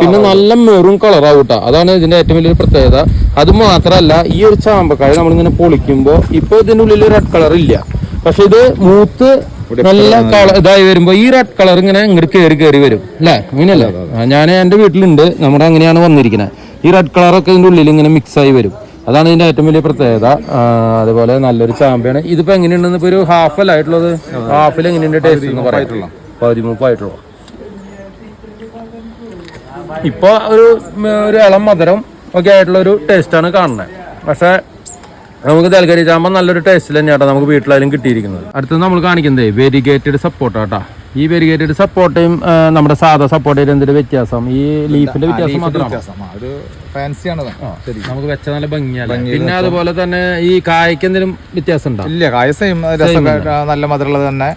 പിന്നെ നല്ല മെറൂൺ കളറാവും കേട്ടോ അതാണ് ഇതിന്റെ ഏറ്റവും വലിയൊരു പ്രത്യേകത. അത് മാത്രമല്ല ഈ ഒരു ചാമ്പക്കായ നമ്മളിങ്ങനെ പൊളിക്കുമ്പോൾ ഇപ്പൊ ഇതിന്റെ ഉള്ളിൽ റെഡ് കളർ ഇല്ല. പക്ഷെ ഇത് മൂത്ത് നല്ല കളർ ഇതായി വരുമ്പോ ഈ റെഡ് കളർ ഇങ്ങനെ ഇങ്ങോട്ട് കയറി കയറി വരും. അല്ലേ? അങ്ങനെയല്ലേ ഞാൻ എന്റെ വീട്ടിലുണ്ട്. നമ്മുടെ അങ്ങനെയാണ് വന്നിരിക്കുന്നത്. ഈ റെഡ് കളറൊക്കെ ഇതിന്റെ ഉള്ളിൽ ഇങ്ങനെ മിക്സ് ആയി വരും. അതാണ് ഇതിന്റെ ഏറ്റവും വലിയ പ്രത്യേകത. അതുപോലെ നല്ലൊരു ചാമ്പയാണ്. ഇതിപ്പോ എങ്ങനെയുണ്ടെന്ന് ഇപ്പൊ ഒരു ഹാഫ് അല്ലായിട്ടുള്ളത് ഹാഫിൽ എങ്ങനെയുണ്ട് ടേസ്റ്റ് എന്ന് പറയാം. പതിമൂപ്പായിട്ടുള്ളൂ ഇപ്പൊ ഒരു ഒരു ഇളം മധുരം ഒക്കെ ആയിട്ടുള്ള ഒരു ടേസ്റ്റാണ് കാണുന്നത് പക്ഷെ നമുക്ക് തൽക്കരിച്ചാകുമ്പോൾ നല്ലൊരു ടേസ്റ്റിൽ തന്നെയാട്ടോ നമുക്ക് വീട്ടിലായാലും കിട്ടിയിരിക്കുന്നത്. അടുത്തത് നമ്മൾ കാണിക്കുന്നത് വെരിഗേറ്റഡ് സപ്പോർട്ട് ആട്ടാ ഈ വെരിഗേറ്റഡ് സപ്പോർട്ടയും നമ്മുടെ സാധാ സപ്പോർട്ടയും എന്തൊരു വ്യത്യാസം? ഈ ലീഫിന്റെ വ്യത്യാസം മാത്രമാണ്? നമുക്ക് വെച്ച നല്ല ഭംഗിയല്ല പിന്നെ അതുപോലെ തന്നെ ഈ കായ്ക്ക് എന്തെങ്കിലും വ്യത്യാസം ഉണ്ടോ? ഇല്ല കായ സെയിം നല്ല മധുരമുള്ളത് തന്നെ.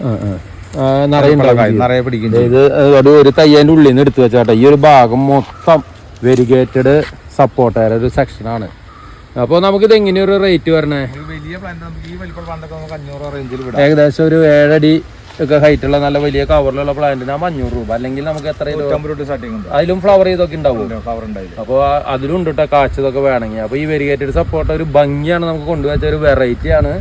നിറയെ പിടിക്കും ഇത് ഒരു ഒരു തയ്യന്റെ ഉള്ളിൽ നിന്ന് എടുത്തു വെച്ചാട്ടെ. ഈ ഒരു ഭാഗം മൊത്തം വെരിഗേറ്റഡ് സപ്പോർട്ടയുടെ ഒരു സെക്ഷനാണ് അപ്പോൾ നമുക്കിത് ഇത് ഒരു റേറ്റ് വരണേ നമുക്ക് നമുക്ക് ഏകദേശം ഒരു ഏഴടി ഒക്കെ ഹൈറ്റ് ഉള്ള നല്ല വലിയ കവറിലുള്ള പ്ലാന്റിന് അഞ്ഞൂറ് രൂപ. അല്ലെങ്കിൽ നമുക്ക് എത്ര അതിലും ഫ്ലവർ ചെയ്തൊക്കെ ഉണ്ടാവും അപ്പോൾ അതിലും ഉണ്ട് കേട്ടോ കാച്ചതൊക്കെ വേണമെങ്കിൽ. അപ്പോൾ ഈ വെരിഗേറ്റഡ് സപ്പോർട്ട് ഒരു ഭംഗിയാണ് നമുക്ക് കൊണ്ടുവച്ച ഒരു വെറൈറ്റി ആണ്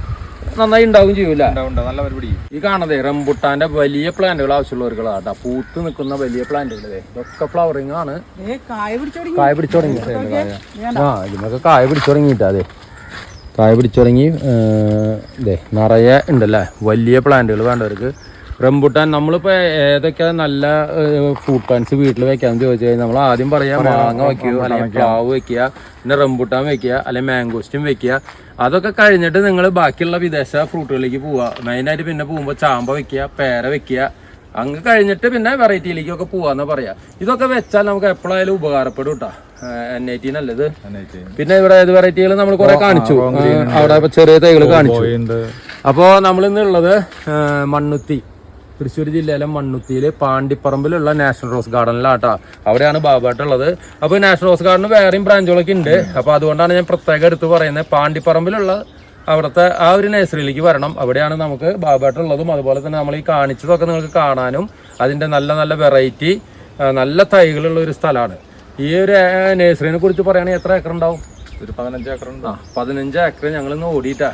നന്നായി ഉണ്ടാവും ചെയ്യൂല. നല്ല പരിപാടി. ഈ കാണതെ റംബുട്ടാന്റെ വലിയ പ്ലാന്റുകൾ ആവശ്യമുള്ളവർക്കുള്ളതാ പൂത്ത് നിൽക്കുന്ന വലിയ പ്ലാന്റുകൾ ഇതൊക്കെ ഫ്ലവറിങ് ആണ്. ഏ കായ പിടിച്ചു തുടങ്ങി. ആ ഇതിനൊക്കെ കായ പിടിച്ചു തുടങ്ങിയിട്ടാ അതെ. കായ പിടിച്ചു തുടങ്ങി ഇതേ നിറയെ ഉണ്ടല്ലേ? വലിയ പ്ലാന്റുകൾ വേണ്ടവർക്ക്. റംബുട്ടാൻ നമ്മളിപ്പോൾ ഏതൊക്കെ നല്ല ഫ്രൂട്ട് പ്ലാന്റ്സ് വീട്ടിൽ വെക്കാന്ന് ചോദിച്ചു കഴിഞ്ഞാൽ നമ്മൾ ആദ്യം പറയാം മാങ്ങ വെക്കുക അല്ലെങ്കിൽ പ്ലാവ് വെക്കുക പിന്നെ റംബുട്ടാൻ വെക്കുക അല്ലെങ്കിൽ മാംഗോസ്റ്റും വെക്കുക. അതൊക്കെ കഴിഞ്ഞിട്ട് നിങ്ങൾ ബാക്കിയുള്ള വിദേശ ഫ്രൂട്ടുകളിലേക്ക് പോവുക. മെയിനായിട്ട് പിന്നെ പോകുമ്പോൾ ചാമ്പ വെക്കുക പേര വെക്കുക. അങ്ങ് കഴിഞ്ഞിട്ട് പിന്നെ വെറൈറ്റിയിലേക്കൊക്കെ പോവാന്ന് പറയാ. ഇതൊക്കെ വെച്ചാൽ നമുക്ക് എപ്പോഴായാലും ഉപകാരപ്പെടും കേട്ടോ എൻ ഐ ടി നല്ലത് പിന്നെ ഇവിടെ ഏത് വെറൈറ്റികൾ നമ്മൾ കുറെ കാണിച്ചു. അവിടെ ചെറിയ തൈകൾ കാണിച്ചു. അപ്പോ അപ്പോൾ നമ്മൾ ഇന്നുള്ളത് മണ്ണുത്തി. തൃശ്ശൂർ ജില്ലയിലെ മണ്ണുത്തിയിൽ പാണ്ടിപ്പറമ്പിലുള്ള നാഷണൽ റോസ് ഗാർഡനിലാട്ടോ. അവിടെയാണ് ബാബായിട്ടുള്ളത്. അപ്പോൾ നാഷണൽ റോസ് ഗാർഡന് വേറെയും ബ്രാഞ്ചുകളൊക്കെ ഉണ്ട്. അപ്പോൾ അതുകൊണ്ടാണ് ഞാൻ പ്രത്യേകം എടുത്ത് പറയുന്നത്. പാണ്ടിപ്പറമ്പിലുള്ള അവിടുത്തെ ആ ഒരു നഴ്സറിയിലേക്ക് വരണം. അവിടെയാണ് നമുക്ക് ബാബായിട്ടുള്ളതും. അതുപോലെ തന്നെ നമ്മൾ ഈ കാണിച്ചതൊക്കെ നിങ്ങൾക്ക് കാണാനും അതിന്റെ നല്ല നല്ല വെറൈറ്റി നല്ല തൈകളുള്ള ഒരു സ്ഥലമാണ്. ഈ ഒരു നഴ്സറിനെ കുറിച്ച് പറയുകയാണെങ്കിൽ എത്ര ഏക്കർ ഉണ്ടാവും ഒരു പതിനഞ്ച് ഏക്കർ ഉണ്ട്? ആ പതിനഞ്ച് ഏക്കർ ഞങ്ങൾ ഇന്ന് ഓടിയിട്ടാ.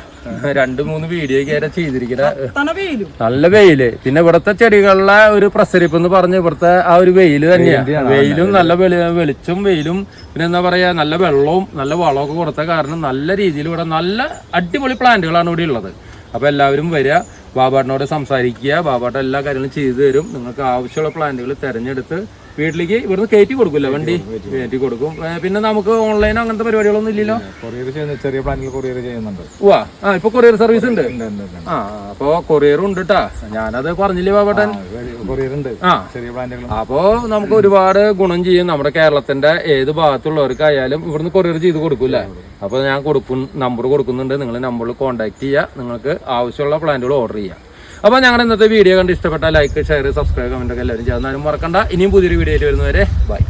രണ്ട് മൂന്ന് വീഡിയോ കയറി ചെയ്തിരിക്കുന്ന തണ വെയിലും. നല്ല വെയിൽ. പിന്നെ ഇവിടുത്തെ ചെടികളിലെ ഒരു പ്രസരിപ്പ് എന്ന് പറഞ്ഞ ഇവിടുത്തെ ആ ഒരു വെയിൽ തന്നെയാണ് വെയിലും നല്ല വെളി വെളിച്ചും വെയിലും പിന്നെ എന്താ പറയാ നല്ല വെള്ളവും നല്ല വളമൊക്കെ കൊടുത്ത കാരണം നല്ല രീതിയിൽ ഇവിടെ നല്ല അടിപൊളി പ്ലാന്റുകളാണ് ഇവിടെ ഉള്ളത്. അപ്പൊ എല്ലാവരും വരിക ബാബാട്ടിനോട് സംസാരിക്കുക ബാബാട്ട എല്ലാ കാര്യങ്ങളും ചെയ്തു തരും. നിങ്ങൾക്ക് ആവശ്യമുള്ള പ്ലാന്റുകൾ തിരഞ്ഞെടുത്ത് വീട്ടിലേക്ക് ഇവിടുന്ന് കയറ്റി കൊടുക്കില്ല വണ്ടി കയറ്റി കൊടുക്കും. പിന്നെ നമുക്ക് ഓൺലൈൻ അങ്ങനത്തെ പരിപാടികളൊന്നും ഇല്ലല്ലോ? കൊറിയർ ചെയ്യുന്ന ചെറിയ പ്ലാന്റിൽ കൊറിയർ ചെയ്യുന്നുണ്ട്. ഉവാ ആ ഇപ്പൊ കൊറിയർ സർവീസ് ഉണ്ട്. ആ അപ്പൊ കൊറിയർ ഉണ്ട് കേട്ടാ ഞാനത് പറഞ്ഞില്ലേ ബാബട്ടൻ? കൊറിയർ ഉണ്ട്. ആ. ചെറിയ പ്ലാന്റുകൾ അപ്പോ നമുക്ക് ഒരുപാട് ഗുണം ചെയ്യും. നമ്മുടെ കേരളത്തിന്റെ ഏത് ഭാഗത്തുള്ളവർക്കായാലും ഇവിടുന്ന് കൊറിയർ ചെയ്ത് കൊടുക്കൂല. അപ്പൊ ഞാൻ കൊടുക്കും നമ്പർ കൊടുക്കുന്നുണ്ട്. നിങ്ങൾ നമ്പറിൽ കോൺടാക്ട് ചെയ്യുക നിങ്ങൾക്ക് ആവശ്യമുള്ള പ്ലാന്റുകൾ ഓർഡർ ചെയ്യുക അപ്പൊ ഞങ്ങളുടെ ഇന്നത്തെ വീഡിയോ കണ്ട് ഇഷ്ടപ്പെട്ട ലൈക്ക് ഷെയർ സബ്സ്ക്രൈബ് കമന്റ് ഒക്കെ എല്ലാവരും ചെയ്യാൻ മറക്കണ്ട. ഇനിയും പുതിയൊരു വീഡിയോയിൽ വരുന്നവരെ ബൈ